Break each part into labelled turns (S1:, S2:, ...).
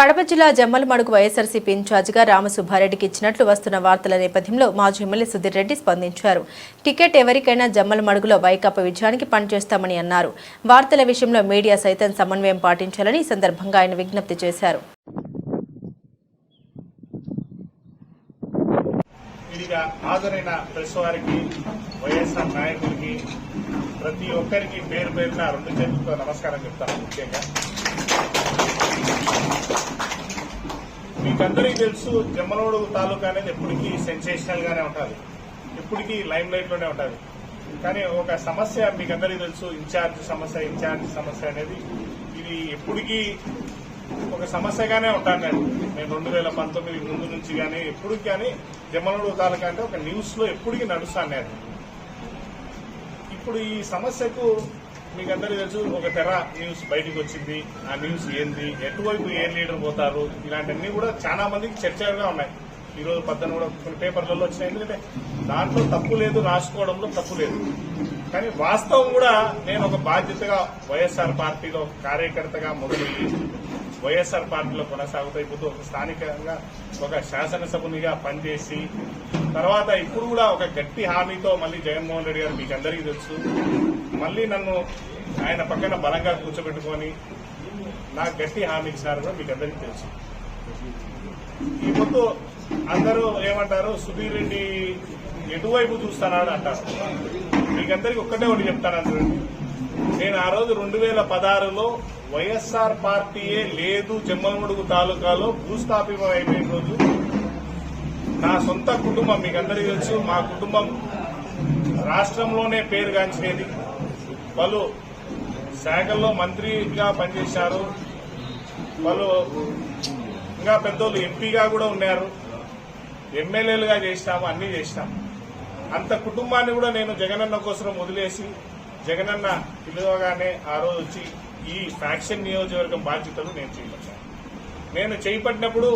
S1: కడప జిల్లా జమ్మలమడుగు వైఎస్ఆర్సీపీ ఇన్ఛార్జిగా రామసుబ్బారెడ్డికి ఇచ్చినట్లు వస్తున్న వార్తల నేపథ్యంలో మాజీ ఎమ్మెల్యే సుధీర్ రెడ్డి స్పందించారు. టికెట్ ఎవరికైనా జమ్మలమడుగులో వైకాపా విజయానికి పనిచేస్తామని అన్నారు. వార్తల విషయంలో మీడియా సైతం సమన్వయం పాటించాలని ఈ సందర్భంగా ఆయన విజ్ఞప్తి చేశారు.
S2: హాజరైన ప్రెస్ వారికి వైఎస్ఆర్ నాయకులకి ప్రతి ఒక్కరికి పేరు పేరున రెండు చేతులతో నమస్కారం చెప్తాను ముఖ్యంగా. మీకందరికీ తెలుసు జమ్మలోడు తాలూకా అనేది ఎప్పటికీ సెన్సేషనల్ గానే ఉంటుంది. ఎప్పటికీ లైమ్ లైట్లోనే ఉంటుంది. కానీ ఒక సమస్య మీకందరికీ తెలుసు ఇన్ఛార్జ్ సమస్య ఇన్ఛార్జ్ సమస్య అనేది ఇది ఎప్పటికీ ఒక సమస్యగానే ఉంటాను నేను నేను రెండు వేల పంతొమ్మిది ముందు నుంచి కానీ ఎప్పుడు కానీ జమ్మలూరు తాలూకా అంటే ఒక న్యూస్లో ఎప్పటికీ నడుస్తాను నేను ఇప్పుడు ఈ సమస్యకు మీకు అందరికీ తెలుసు ఒక తెర న్యూస్ బయటకు వచ్చింది. ఆ న్యూస్ ఏంది? ఎటువైపు ఏ లీడర్ పోతారు? ఇలాంటివన్నీ కూడా చాలా మందికి చర్చగా ఉన్నాయి. ఈ రోజు పద్దెన కూడా కొన్ని పేపర్లలో వచ్చినాయి. ఎందుకంటే దాంట్లో తప్పు లేదు రాసుకోవడంలో తప్పు లేదు. కానీ వాస్తవం కూడా నేను ఒక బాధ్యతగా వైఎస్ఆర్ పార్టీలో కార్యకర్తగా మొదలు వైఎస్ఆర్ పార్టీలో కొనసాగుతూ ఒక స్థానికంగా ఒక శాసనసభ్యునిగా పనిచేసి తర్వాత ఇప్పుడు కూడా ఒక గట్టి హామీతో మళ్ళీ జగన్మోహన్ రెడ్డి గారు మీకు అందరికీ తెలుసు. మళ్ళీ నన్ను ఆయన పక్కన బలంగా కూర్చోబెట్టుకొని నాకు గట్టి హామీ ఇచ్చినారు కూడా మీకు అందరికీ తెలుసు. ఈ ముందు అందరూ ఏమంటారు సుధీర్ రెడ్డి ఎటువైపు చూస్తున్నాడు అంటారు. మీకందరికీ ఒక్కటే ఒకటి చెప్తాను నేను ఆ రోజు రెండు వేల పదహారులో వైఎస్ఆర్ పార్టీయే లేదు జమ్మలమడుగు తాలూకాలో భూస్థాపితం అయిపోయిన రోజు. నా సొంత కుటుంబం మీకు అందరికీ తెలుసు మా కుటుంబం రాష్ట్రంలోనే పేరుగాంచినది. పలు శాఖల్లో మంత్రిగా పనిచేశారు. వాళ్ళు ఇంకా పెద్దోళ్ళు ఎంపీగా కూడా ఉన్నారు. ఎమ్మెల్యేలుగా చేసినాము అన్ని చేసినాం అంత కుటుంబాన్ని కూడా నేను జగనన్న కోసం వదిలేసి జగనన్న పిలువగానే ఆ రోజు వచ్చి ఈ ఫ్యాక్షన్ నియోజకవర్గం బాధ్యతలు నేను చేపట్టాను. నేను చేపట్టినప్పుడు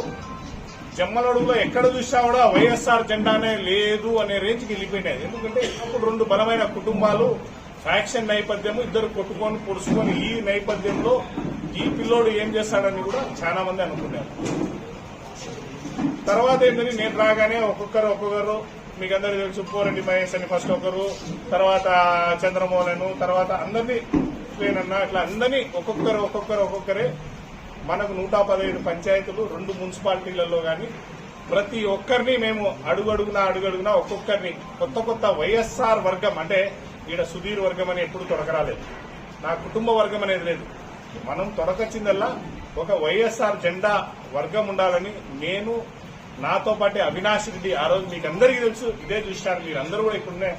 S2: జమ్మలడుగులో ఎక్కడ చూసినా కూడా వైఎస్ఆర్ జెండానే లేదు అనే రేంజ్కి వెళ్ళిపోయినాయి. ఎందుకంటే ఇప్పుడు రెండు బలమైన కుటుంబాలు ఫ్యాక్షన్ నేపథ్యము ఇద్దరు కొట్టుకొని పొడుచుకొని ఈ నేపథ్యంలో ఈ పిల్లోడు ఏం చేస్తాడని కూడా చాలా మంది అనుకున్నారు. తర్వాత ఏంటని నేను రాగానే ఒక్కొక్కరు ఒక్కొక్కరు మీకు అందరూ తెలుసు పోరెడ్డి మహేష్ అని ఫస్ట్ ఒకరు తర్వాత చంద్రమోహన్ తర్వాత అందరినీ వేణన్న అట్లా అందరినీ ఒక్కొక్కరు ఒక్కొక్కరు ఒక్కొక్కరే. మనకు నూట పదిహేడు పంచాయతీలు రెండు మున్సిపాలిటీలలో కానీ ప్రతి ఒక్కరిని మేము అడుగడుగునా అడుగడుగునా ఒక్కొక్కరిని కొత్త కొత్త వైఎస్ఆర్ వర్గం అంటే ఈడ సుధీర్ వర్గం అని ఎప్పుడు తొడకరాలేదు నా కుటుంబ వర్గం అనేది లేదు. మనం తొడకొచ్చిందల్లా ఒక వైఎస్ఆర్ జెండా వర్గం ఉండాలని నేను నాతో పాటే అవినాష్ రెడ్డి ఆ రోజు మీకు అందరికీ తెలుసు. ఇదే చూసినారు మీరు అందరూ కూడా ఇక్కడున్న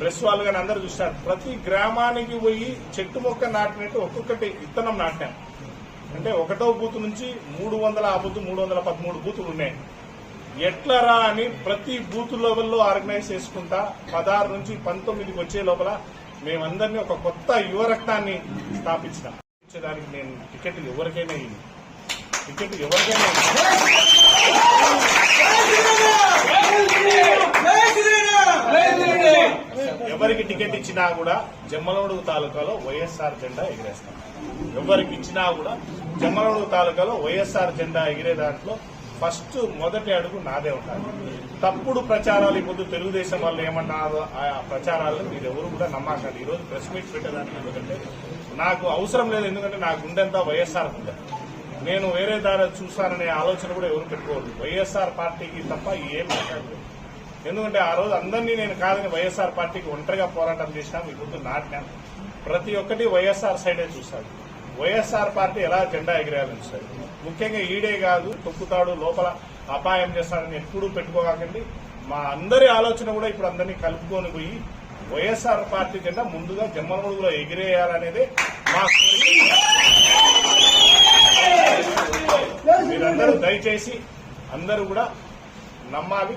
S2: ప్రెస్ వాళ్ళు కానీ అందరూ చూస్తారు. ప్రతి గ్రామానికి పోయి చెట్టు మొక్క నాటినట్టు ఒక్కొక్కటి విత్తనం నాటాం. అంటే ఒకటో బూత్ నుంచి మూడు వందల ఆ బూత్ మూడు వందల పదమూడు బూతులు ఉన్నాయి. ఎట్లరా అని ప్రతి బూత్ లెవెల్లో ఆర్గనైజ్ చేసుకుంటా పదహారు నుంచి పంతొమ్మిదికి వచ్చే లోపల మేమందరినీ ఒక కొత్త యువరక్తాన్ని స్థాపించాం ఇచ్చేదానికి నేను టికెట్ ఎవరికైనా ఇయ్యి. టికెట్ ఎవరికైనా ఇయ్యి. ఎవరికి టికెట్ ఇచ్చినా కూడా జమ్మలమడుగు తాలూకాలో వైఎస్ఆర్ జెండా ఎగిరేస్తాం. ఎవరికి ఇచ్చినా కూడా జమ్మలమడుగు తాలూకాలో వైఎస్ఆర్ జెండా ఎగిరే దాంట్లో ఫస్ట్ మొదటి అడుగు నాదే ఉండాలి. తప్పుడు ప్రచారాలు ఇప్పుడు తెలుగుదేశం వాళ్ళు ఏమన్నారో? ఆ ప్రచారాలను మీరు ఎవరు కూడా నమ్మకండి. ఈ రోజు ప్రెస్ మీట్ పెట్టేదానికి ఎందుకంటే నాకు అవసరం లేదు. ఎందుకంటే నా గుండెంతా వైఎస్ఆర్ గుండె. నేను వేరే దారి చూస్తాననే ఆలోచన కూడా ఎవరు పెట్టుకోవద్దు. వైఎస్ఆర్ పార్టీకి తప్ప ఏం మాట్లాడలేదు. ఎందుకంటే ఆ రోజు అందరినీ నేను కాదని వైఎస్ఆర్ పార్టీకి ఒంటరిగా పోరాటం చేసినా మీ గుర్తు నాటినాను ప్రతి ఒక్కటి వైఎస్ఆర్ సైడే చూశాను వైఎస్ఆర్ పార్టీ ఎలా జెండా ఎగిరేయాలని సార్ ముఖ్యంగా ఈడే కాదు తొక్కుతాడు లోపల అపాయం చేస్తాడని ఎప్పుడూ పెట్టుకోకండి. మా అందరి ఆలోచన కూడా ఇప్పుడు అందరినీ కలుపుకొని పోయి వైఎస్ఆర్ పార్టీ జెండా ముందుగా జమ్మలమూడులో ఎగిరేయాలనేదే మా మీరందరూ దయచేసి అందరూ కూడా నమ్మాలి.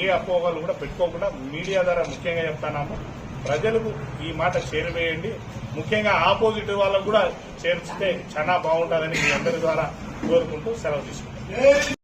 S2: ఏ అపోహలు కూడా పెట్టుకోకుండా మీడియా ద్వారా ముఖ్యంగా చెప్తున్నాము. ప్రజలకు ఈ మాట చేరువేయండి. ముఖ్యంగా ఆపోజిట్ వాళ్ళకు కూడా చేర్చితే చాలా బాగుంటుందని మీ అందరి ద్వారా కోరుకుంటూ సెలవు తీసుకుంటాం